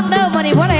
องเด้อมื้อนี้ผู้ใดนั่งอยู่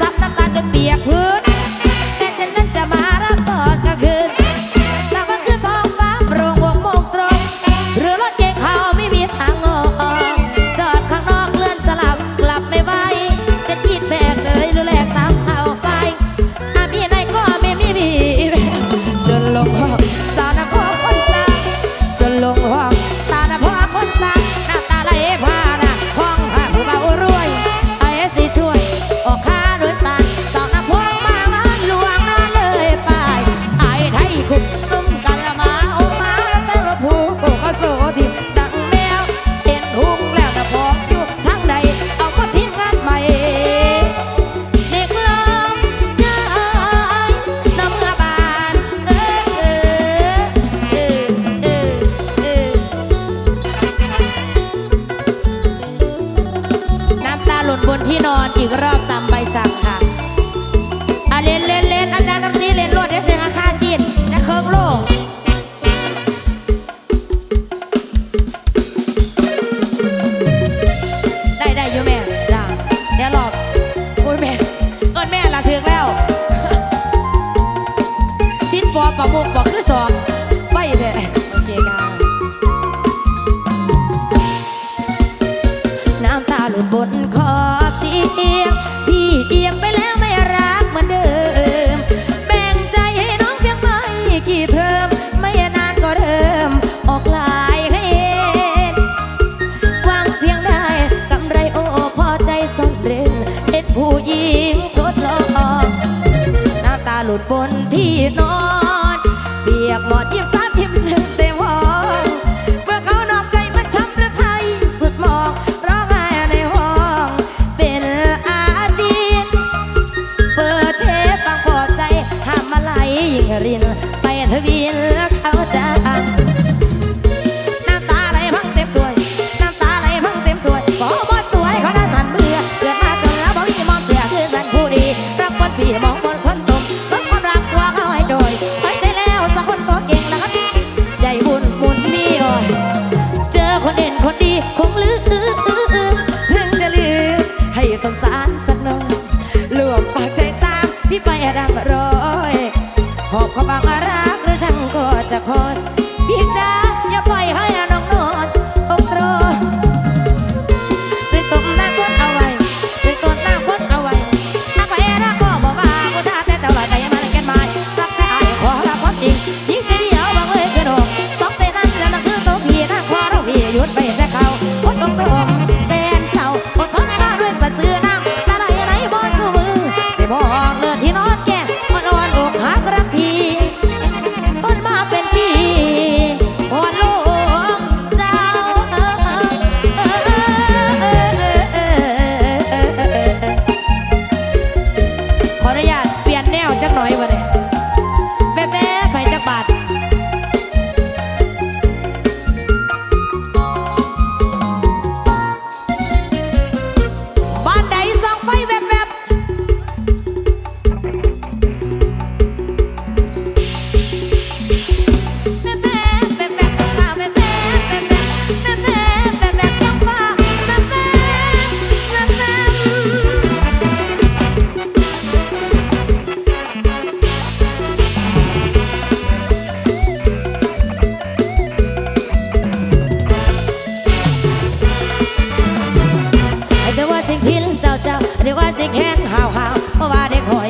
ซับน้ำาจนเปียกพื้นแต่ฉันนั้นจะมารับตอนคืนกลวันคือท้องฟ้าโปร่งหกโมงตรง หรือรถเก๋าไม่มีทางออก จอดข้างนอกเลื่อนสลับกลับไม่ไหวจะคิดแบกเลยดูแลตามเขาไปอามีไหนก็ไม่มีบีจนลงห้องสาวน้อคนสาวจนลงห้องสาวน้ำพอคนสาวุกบอกคือสอบไปแท้โอเคค่ะน้ำตาหลุดบนคอเอียงพี่เอียงไปแล้วไม่รักเหมือนเดิม แบ่งใจให้น้องเพียงไม่กี่เทอมไม่นานก็เริ่มออกลายให้เห็นวังเพียงได้กำไรโอ้พอใจสนเร็นเห็นผู้หญิงทดลองน้ำตาหลุดบนที่นอน คงลืม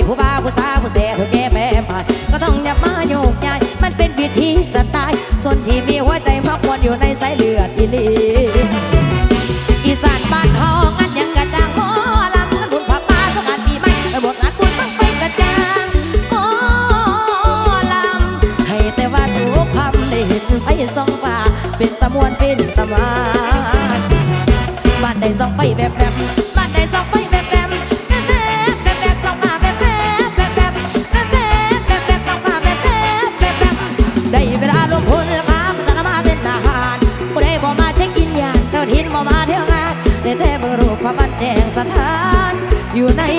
ผู้บ้าผู้สาผู้เสียเธอแก่แม่มาก็ต้องอย่ามาโยกใหญ่มันเป็นวิธีสไตล์คนที่มีหัวใจพักวนอยู่ในสายเลือดอีลีอีสานบ้านทองอันยังกระจ่างโมอลำน้ำบุญผักปลาสงานปีใหม่ระบบงานบุญบังไฟกระจ่างโมอลำให้แต่ว่าทุกคำได้เห็นไฟส่องฟ้าเป็นตะมวนเป็นตะมาบ้านได้ส่องไฟแบบแบบ na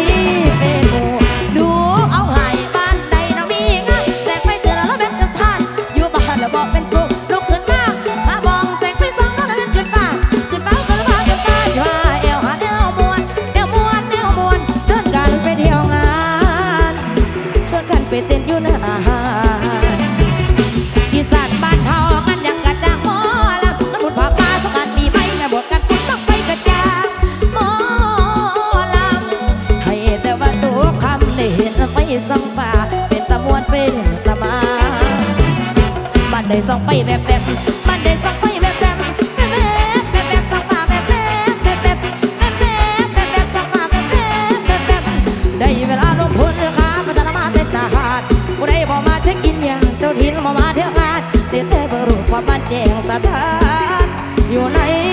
ได้ส่องไปแบบแบบมันได้ส่องไปแบบแบบแบบแบบแบบส่องฟ้าแบบแบบแบบแบบแบบแบบแบบส่องฟ้าแบบแบบแบบแบบได้เวลาลงพื้นราคาพัฒนามาเต้นทหารผู้ใดบ่มาเช็คอินอย่างเจ้าถิ่นมามาเที่ยวงานเต็มเต็มบรูความมันแจ้งสะท้านอยู่ใน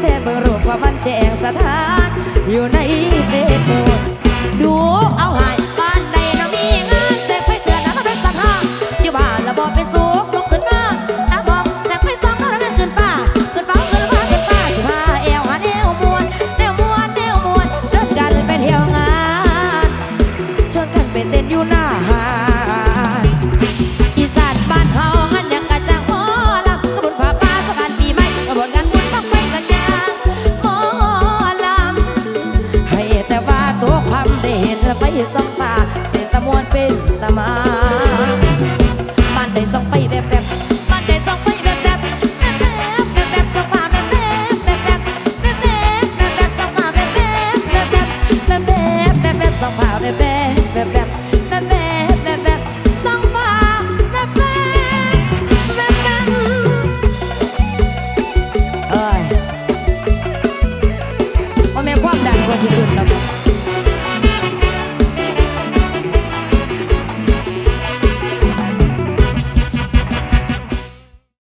แท้เบิ่งรูปว่ามันแจ้งสถาน อยู่ในเฟ